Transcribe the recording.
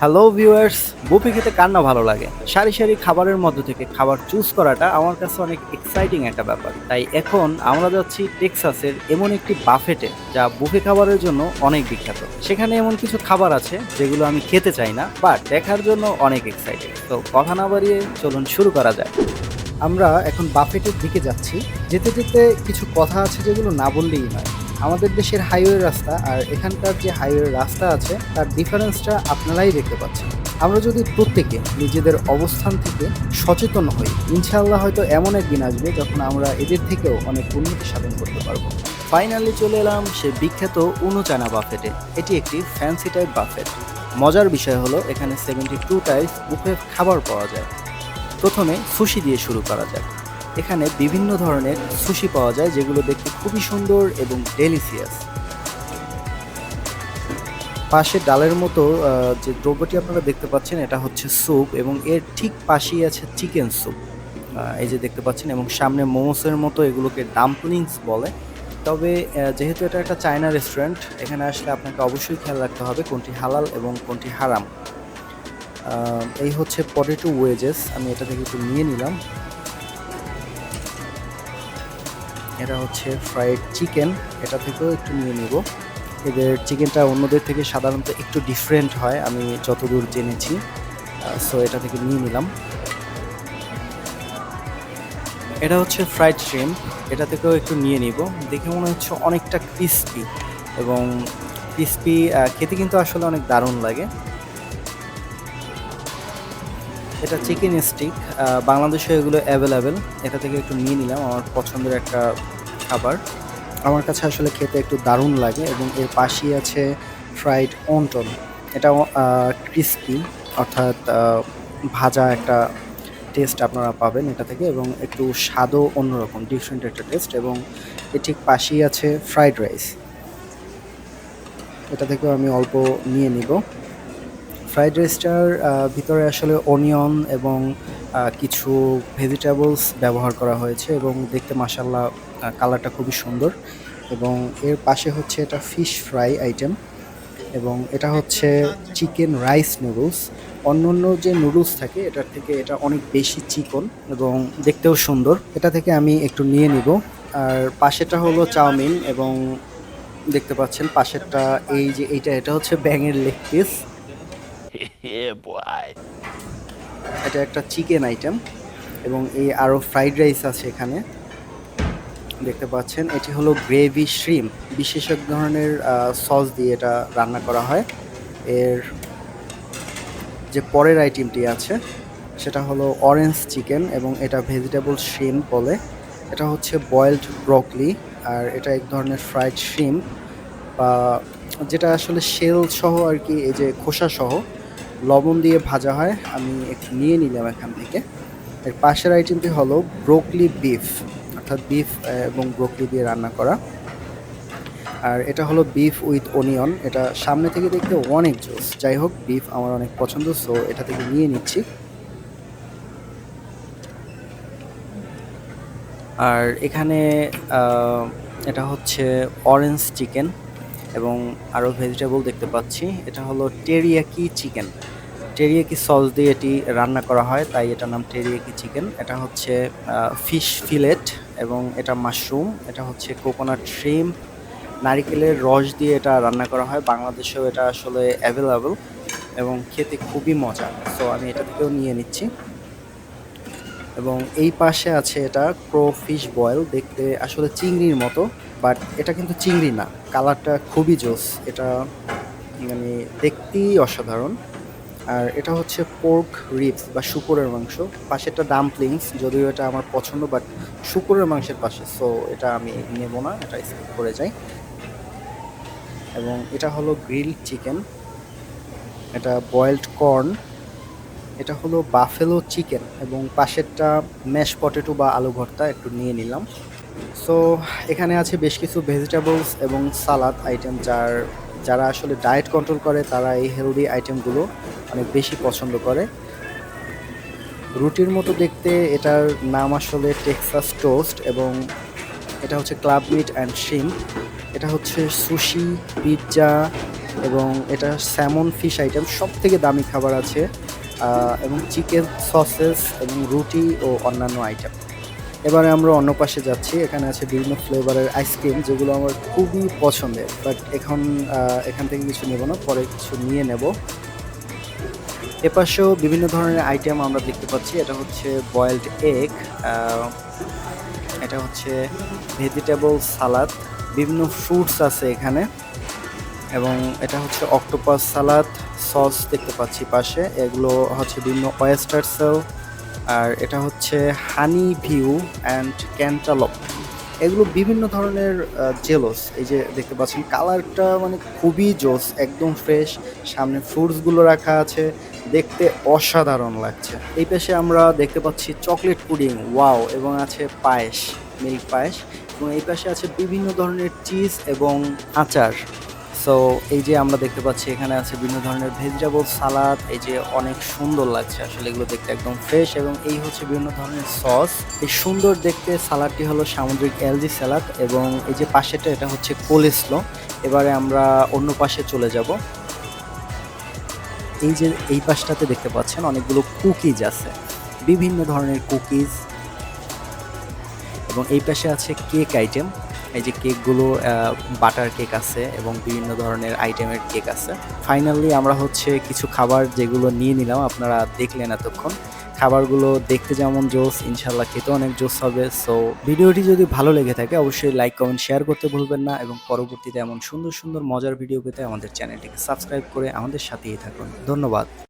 Hello viewers buffet খেতে কার না ভালো লাগে? সারি সারি খাবারের মধ্যে থেকে খাবার চুজ করাটা আমার কাছে অনেক এক্সাইটিং একটা ব্যাপার। তাই এখন আমরা যাচ্ছি টেক্সাসের এমন একটি বাফেটে, যা বুফে খাবারের জন্য অনেক বিখ্যাত। সেখানে এমন কিছু খাবার আছে যেগুলো আমি খেতে চাই না বাট দেখার জন্য অনেক এক্সাইটেড তো কথা না বাড়িয়ে চলুন শুরু করা যায় আমরা এখন বাফেটের দিকে যাচ্ছি। যেতে যেতে কিছু কথা আছে যেগুলো না বললেই নয়। আমাদের দেশের হাইওয়ে রাস্তা আর এখানকার যে হাইওয়ে রাস্তা আছে, তার ডিফারেন্সটা আপনারাই দেখতে পাচ্ছেন। আমরা যদি প্রত্যেকে নিজেদের অবস্থান থেকে সচেতন হই, ইনশাআল্লাহ হয়তো এমন একদিন আসবে যখন আমরা এদের থেকেও অনেক উন্নতি সাধন করতে পারব। ফাইনালি চলে এলাম সে বিখ্যাত উনুচানা বাফেটে। এটি একটি ফ্যান্সি টাইপ বাফেট। মজার বিষয় হলো, এখানে সেভেন্টি টু টাইপস বুফে খাবার পাওয়া যায়। প্রথমে সুশি দিয়ে শুরু করা যাক। এখানে বিভিন্ন ধরনের সুশি পাওয়া যায়, যেগুলো দেখতে খুবই সুন্দর এবং ডেলিসিয়াস পাশে ডালের মতো যে দ্রব্যটি আপনারা দেখতে পাচ্ছেন, এটা হচ্ছে স্যুপ এবং এর ঠিক পাশেই আছে চিকেন স্যুপ। এই যে দেখতে পাচ্ছেন এবং সামনে মোমোসের মতো এগুলোকে ডাম্পলিংস বলে। তবে যেহেতু এটা একটা চায়না রেস্টুরেন্ট এখানে আসলে আপনাকে অবশ্যই খেয়াল রাখতে হবে কোনটি হালাল এবং কোনটি হারাম। এই হচ্ছে পটেটো ওয়েজেস আমি এটা থেকে একটু নিয়ে নিলাম। এটা হচ্ছে ফ্রাইড চিকেন এটা থেকেও একটু নিয়ে নিব। এদের চিকেনটা অন্যদের থেকে সাধারণত একটু ডিফারেন্ট হয়, আমি যতদূর জেনেছি। সো এটা থেকে নিয়ে নিলাম। এটা হচ্ছে ফ্রাইড শ্রিম এটা থেকেও একটু নিয়ে নিব। দেখে মনে হচ্ছে অনেকটা ক্রিস্পি এবং ক্রিস্পি খেতে কিন্তু আসলে অনেক দারুণ লাগে। এটা চিকেন স্টিক বাংলাদেশে এগুলো অ্যাভেলেবেল এটা থেকে একটু নিয়ে নিলাম, আমার পছন্দের একটা খাবার। আমার কাছে আসলে খেতে একটু দারুণ লাগে এবং এর পাশেই আছে ফ্রাইড অন্টন এটা ক্রিস্পি অর্থাৎ ভাজা একটা টেস্ট আপনারা পাবেন এটা থেকে এবং একটু স্বাদও অন্যরকম ডিফারেন্ট একটা টেস্ট এবং এর ঠিক পাশেই আছে ফ্রাইড রাইস এটা থেকেও আমি অল্প নিয়ে নিব। ফ্রাইড রাইসটার ভিতরে আসলে অনিয়ন এবং কিছু ভেজিটেবলস ব্যবহার করা হয়েছে এবং দেখতে মাসাল্লাহ কালারটা খুবই সুন্দর এবং এর পাশে হচ্ছে এটা ফিশ ফ্রাই আইটেম এবং এটা হচ্ছে চিকেন রাইস নুডলস। অন্য অন্য যে নুডলস থাকে, এটার থেকে এটা অনেক বেশি চিকন এবং দেখতেও সুন্দর। এটা থেকে আমি একটু নিয়ে নিব। আর পাশেটা হলো চাউমিন এবং দেখতে পাচ্ছেন পাশেরটা এই যে এইটা, এটা হচ্ছে ব্যাঙের লেগ পিস. এটা একটা চিকেন আইটেম এবং এই আরও ফ্রাইড রাইস আছে এখানে। দেখতে পাচ্ছেন, এটি হলো গ্রেভি শ্রিম বিশেষ এক ধরনের সস দিয়ে এটা রান্না করা হয়। এর যে পরের আইটেমটি আছে, সেটা হলো অরেঞ্জ চিকেন এবং এটা ভেজিটেবল শ্রিম বলে। এটা হচ্ছে বয়েলড ব্রকলি আর এটা এক ধরনের ফ্রাইড শ্রিম বা যেটা আসলে শেল সহ আর কি, এই যে খোসা সহ। লবণ দিয়ে ভাজা হয়, আমি একটু নিয়ে নিলাম এখান থেকে। এর পাশের আইটেমটি হলো ব্রোকলি বিফ অর্থাৎ বিফ এবং ব্রোকলি দিয়ে রান্না করা। আর এটা হলো বিফ উইথ অনিয়ন এটা সামনে থেকে দেখতে অনেক জোস। যাই হোক বিফ আমার অনেক পছন্দ সো এটা থেকে নিয়ে নিচ্ছি। আর এখানে এটা হচ্ছে অরেঞ্জ চিকেন এবং আরও ভেজিটেবল দেখতে পাচ্ছি। এটা হলো টেরিয়াকি চিকেন টেরিয়াকি সস দিয়ে এটি রান্না করা হয়, তাই এটার নাম টেরিয়াকি চিকেন এটা হচ্ছে ফিশ ফিলেট এবং এটা মাশরুম এটা হচ্ছে কোকোনাট শ্রিম নারিকেলের রস দিয়ে এটা রান্না করা হয়। বাংলাদেশেও এটা আসলে অ্যাভেলেবল এবং খেতে খুবই মজা। সো আমি এটা থেকেও নিয়ে নিচ্ছি। এবং এই পাশে আছে এটা ক্রো ফিশ বয়েল দেখতে আসলে চিংড়ির মতো। বাট এটা কিন্তু চিংড়ি না। কালারটা খুবই জোস। এটা মানে দেখতেই অসাধারণ। আর এটা হচ্ছে পোর্ক রিবস বা শুকুরের মাংস। পাশেরটা ডাম্পলিংস, যদিও এটা আমার পছন্দ, বাট শুকুরের মাংসের পাশে। সো এটা আমি নেব না, এটা স্কিপ করে যাই। এবং এটা হলো গ্রিল চিকেন। এটা বয়েলড কর্ন। এটা হলো বাফেলো চিকেন। এবং পাশেরটা ম্যাশ পটেটো বা আলু ভর্তা একটু নিয়ে নিলাম। সো এখানে আছে বেশ কিছু ভেজিটেবলস এবং সালাদ আইটেম যার, যারা আসলে ডায়েট কন্ট্রোল করে, তারা এই হেলদি আইটেমগুলো অনেক বেশি পছন্দ করে। রুটির মতো দেখতে এটার নাম আসলে টেক্সাস টোস্ট এবং এটা হচ্ছে ক্লাব মিট অ্যান্ড শিম এটা হচ্ছে সুশি পিৎজা এবং এটা স্যামন ফিশ আইটেম সব থেকে দামি খাবার আছে এবং চিকেন সসেস এবং রুটি ও অন্যান্য আইটেম এবারে আমরা অন্য পাশে যাচ্ছি। এখানে আছে বিভিন্ন ফ্লেভারের আইসক্রিম যেগুলো আমার খুবই পছন্দের। বাট এখন এখান থেকে কিছু নেব না, পরে কিছু নিয়ে নেব। এপাশেও বিভিন্ন ধরনের আইটেম আমরা দেখতে পাচ্ছি। এটা হচ্ছে বয়েলড এগ এটা হচ্ছে ভেজিটেবল সালাদ বিভিন্ন ফ্রুটস আছে এখানে। এবং এটা হচ্ছে অক্টোপাস সালাদ সস দেখতে পাচ্ছি পাশে। এগুলো হচ্ছে বিভিন্ন ওয়েস্টার সেল আর এটা হচ্ছে হানি ভিউ অ্যান্ড ক্যান্টালপ। এগুলো বিভিন্ন ধরনের জেলস। এই যে দেখতে পাচ্ছেন, কালারটা মানে খুবই জোস, একদম ফ্রেশ। সামনে ফ্রুটসগুলো রাখা আছে, দেখতে অসাধারণ লাগছে। এই পাশে আমরা দেখতে পাচ্ছি চকলেট পুডিং, ওয়াও, এবং আছে পায়েস, মিল্ক পায়েস। এবং এই পাশে আছে বিভিন্ন ধরনের চিজ এবং আচার। সো এই যে আমরা দেখতে পাচ্ছি, এখানে আছে বিভিন্ন ধরনের ভেজিটেবল সালাদ, এই যে অনেক সুন্দর লাগছে আসলে এগুলো দেখতে একদম ফ্রেশ এবং এই হচ্ছে বিভিন্ন ধরনের সস এই সুন্দর দেখতে সালাদটি হলো সামুদ্রিক এলজি সালাদ এবং এই যে পাশেটা এটা হচ্ছে কোলেস্লো এবারে আমরা অন্য পাশে চলে যাব। এই যে এই পাশটাতে দেখতে পাচ্ছেন, অনেকগুলো কুকিজ আছে। বিভিন্ন ধরনের কুকিজ এবং এই পাশে আছে কেক আইটেম এই যে কেকগুলো বাটার কেক আছে এবং বিভিন্ন ধরনের আইটেমের কেক আছে। ফাইনালি আমরা হচ্ছে কিছু খাবার যেগুলো নিয়ে নিলাম, আপনারা দেখলেন এতক্ষণ। খাবারগুলো দেখতে যেমন জোস ইনশাল্লাহ খেতে অনেক জোস হবে। সো ভিডিওটি যদি ভালো লেগে থাকে, অবশ্যই লাইক কমেন্ট শেয়ার করতে ভুলবেন না এবং পরবর্তীতে এমন সুন্দর সুন্দর, মজার ভিডিও পেতে আমাদের চ্যানেলটিকে সাবস্ক্রাইব করে আমাদের সাথেই থাকুন। ধন্যবাদ।